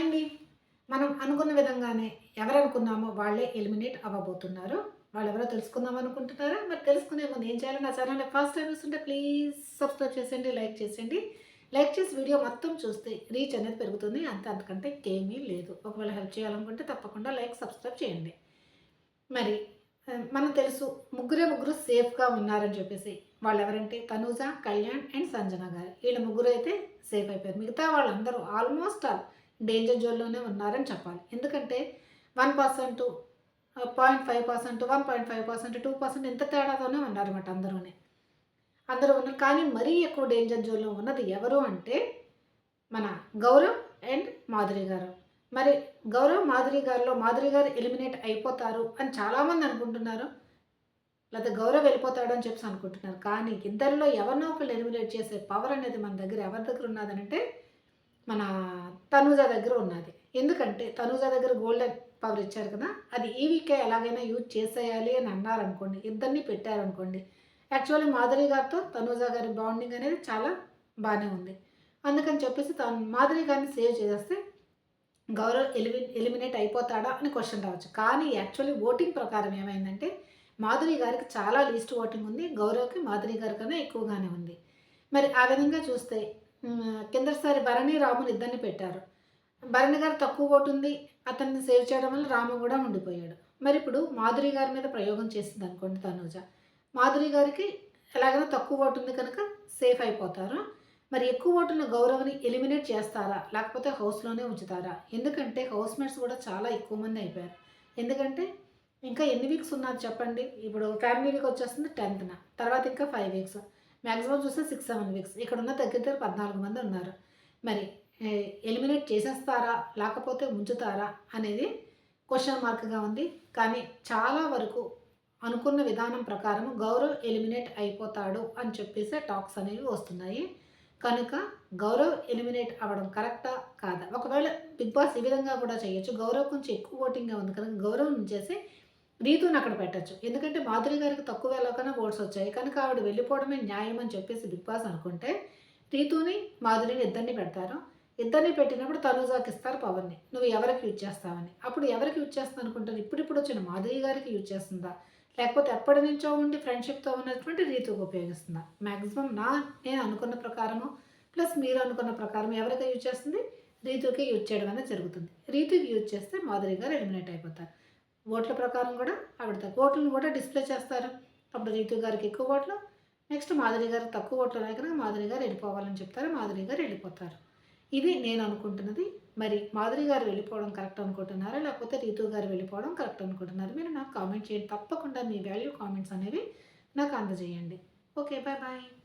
Hi అండి. మనం అనుకున్న విధంగానే ఎవరు అనుకున్నామో వాళ్ళే ఎలిమినేట్ అవ్వబోతున్నారు. వాళ్ళు ఎవరో తెలుసుకుందాం అనుకుంటున్నారా? మరి తెలుసుకునే ముందు ఏం చేయాలి? నా ఛానల్ ఫస్ట్ టైం చూస్తుంటే ప్లీజ్ సబ్స్క్రైబ్ చేసేయండి లైక్ చేసేయండి. లైక్ చేసి వీడియో మొత్తం చూస్తే రీచ్ అనేది పెరుగుతుంది. అంత అంతకంటే ఇంకేమీ లేదు. ఒకవేళ హెల్ప్ చేయాలనుకుంటే తప్పకుండా లైక్ సబ్స్క్రైబ్ చేయండి. మరి మనం తెలుసు ముగ్గురే ముగ్గురు సేఫ్గా ఉన్నారని చెప్పేసి. వాళ్ళు ఎవరంటే తనూజ కళ్యాణ్ అండ్ సంజన గారు. వీళ్ళ ముగ్గురు అయితే సేఫ్ అయిపోయారు. మిగతా వాళ్ళందరూ ఆల్మోస్ట్ ఆల్ డేంజర్ జోన్లోనే ఉన్నారని చెప్పాలి. ఎందుకంటే one percent point five percent one point five percent two percent ఇంత తేడాతోనే ఉన్నారన్నమాట అందరూనే. అందరూ ఉన్నారు. కానీ మరీ ఎక్కువ డేంజర్ జోన్లో ఉన్నది ఎవరు అంటే మన గౌరవ్ అండ్ మాధురి గారు. మరి గౌరవ్ మాధురి గారిలో మాధురి గారు ఎలిమినేట్ అయిపోతారు అని చాలామంది అనుకుంటున్నారు. లేకపోతే గౌరవ్ వెళ్ళిపోతాడు అని చెప్పి అనుకుంటున్నారు. కానీ ఇద్దరిలో ఎవరినో ఒకళ్ళు ఎలిమినేట్ చేసే పవర్ అనేది మన దగ్గర ఎవరి దగ్గర ఉన్నదనంటే మన తనూజ దగ్గర ఉన్నది. ఎందుకంటే తనూజ దగ్గర గోల్డెన్ పవర్ ఇచ్చారు కదా అది ఈవీకే ఎలాగైనా యూజ్ చేసేయాలి అని అన్నారనుకోండి ఇద్దరిని పెట్టారనుకోండి యాక్చువల్లీ మాధురి గారితో తనూజ గారి బాండింగ్ అనేది చాలా బాగానే ఉంది. అందుకని చెప్పేసి తను మాధురి గారిని సేవ్ చేసేస్తే గౌరవ్ ఎలిమి ఎలిమినేట్ అయిపోతాడా అని క్వశ్చన్ రావచ్చు. కానీ యాక్చువల్లీ ఓటింగ్ ప్రకారం ఏమైందంటే మాధురి గారికి చాలా లీస్ట్ ఓటింగ్ ఉంది గౌరవ్కి మాధురి గారి కన్నా ఎక్కువగానే ఉంది. మరి ఆ విధంగా చూస్తే మ్, కిందసారి భరణి రాముని ఇద్దరిని పెట్టారు. భరణి గారు తక్కువ ఓటు ఉంది. అతన్ని సేవ్ చేయడం వల్ల రాము కూడా ఉండిపోయాడు. మరి ఇప్పుడు మాధురి గారి మీద ప్రయోగం చేసింది అనుకోండి తనూజ. మాధురి గారికి ఎలాగైనా తక్కువ ఓటు ఉంది కనుక సేఫ్ అయిపోతారు. మరి ఎక్కువ ఓటున్న గౌరవని ఎలిమినేట్ చేస్తారా? లేకపోతే హౌస్లోనే ఉంచుతారా? ఎందుకంటే హౌస్ మేట్స్ కూడా చాలా ఎక్కువ మంది అయిపోయారు. ఎందుకంటే ఇంకా ఎన్ని వీక్స్ ఉన్నారు చెప్పండి? ఇప్పుడు ఫ్యామిలీ వీక్ వచ్చేస్తుంది టెన్త్న. తర్వాత ఇంకా ఫైవ్ వీక్స్. మ్యాక్సిమం చూస్తే సిక్స్ సెవెన్ వీక్స్ ఇక్కడ ఉన్న దగ్గర దగ్గర పద్నాలుగు మంది ఉన్నారు. మరి ఎలిమినేట్ చేసేస్తారా? లేకపోతే ఉంచుతారా అనేది క్వశ్చన్ మార్క్గా ఉంది. కానీ చాలా వరకు అనుకున్న విధానం ప్రకారం గౌరవ్ ఎలిమినేట్ అయిపోతాడు అని చెప్పేసి టాక్స్ అనేవి వస్తున్నాయి. కనుక గౌరవ్ ఎలిమినేట్ అవ్వడం కరెక్టా కాదా? ఒకవేళ బిగ్ బాస్ ఈ విధంగా కూడా చేయొచ్చు. గౌరవ్ కొంచెం ఎక్కువ ఓటింగ్గా ఉంది కనుక గౌరవ్ నుంచేసి రీతుని అక్కడ పెట్టచ్చు. ఎందుకంటే మాధురి గారికి తక్కువ వేలకన్నా ఓట్స్ వచ్చాయి. కనుక ఆవిడ వెళ్ళిపోవడమే న్యాయం అని చెప్పేసి బిగ్ బాస్ అనుకుంటే రీతుని మాధురిని ఇద్దరిని పెడతారు. ఇద్దరిని పెట్టినప్పుడు తనుజాకి ఇస్తారు పవర్ని. నువ్వు ఎవరికి యూజ్ చేస్తావని. అప్పుడు ఎవరికి యూజ్ చేస్తాను అనుకుంటాను ఇప్పుడిప్పుడు వచ్చిన మాధురి గారికి యూజ్ చేస్తుందా? లేకపోతే ఎప్పటి నుంచో ఉండి ఫ్రెండ్షిప్తో ఉన్నటువంటి రీతుకు ఉపయోగిస్తుందా? మ్యాక్సిమం నా నేను అనుకున్న ప్రకారము ప్లస్ మీరు అనుకున్న ప్రకారం ఎవరికి యూజ్ చేస్తుంది? రీతుకి యూజ్ చేయడం అనేది జరుగుతుంది. రీతుకి యూజ్ చేస్తే మాధురి గారు ఎలిమినేట్ అయిపోతారు. ఓట్ల ప్రకారం కూడా ఆవిడ తక్కువ ఓట్లను కూడా డిస్ప్లే చేస్తారు. అప్పుడు రీతు గారికి ఎక్కువ ఓట్లు నెక్స్ట్ మాధురి గారు తక్కువ ఓట్లు ఉన్నాయి కనుక మాధురి గారు వెళ్ళిపోవాలని చెప్తారు మాధురి గారు వెళ్ళిపోతారు. ఇది నేను అనుకుంటున్నది. మరి మాధురి గారు వెళ్ళిపోవడం కరెక్ట్ అనుకుంటున్నారా? లేకపోతే రీతు గారు వెళ్ళిపోవడం కరెక్ట్ అనుకుంటున్నారు? మీరు నాకు కామెంట్ చేయండి. తప్పకుండా మీ వాల్యూ కామెంట్స్ అనేవి నాకు అందజేయండి. Okay bye bye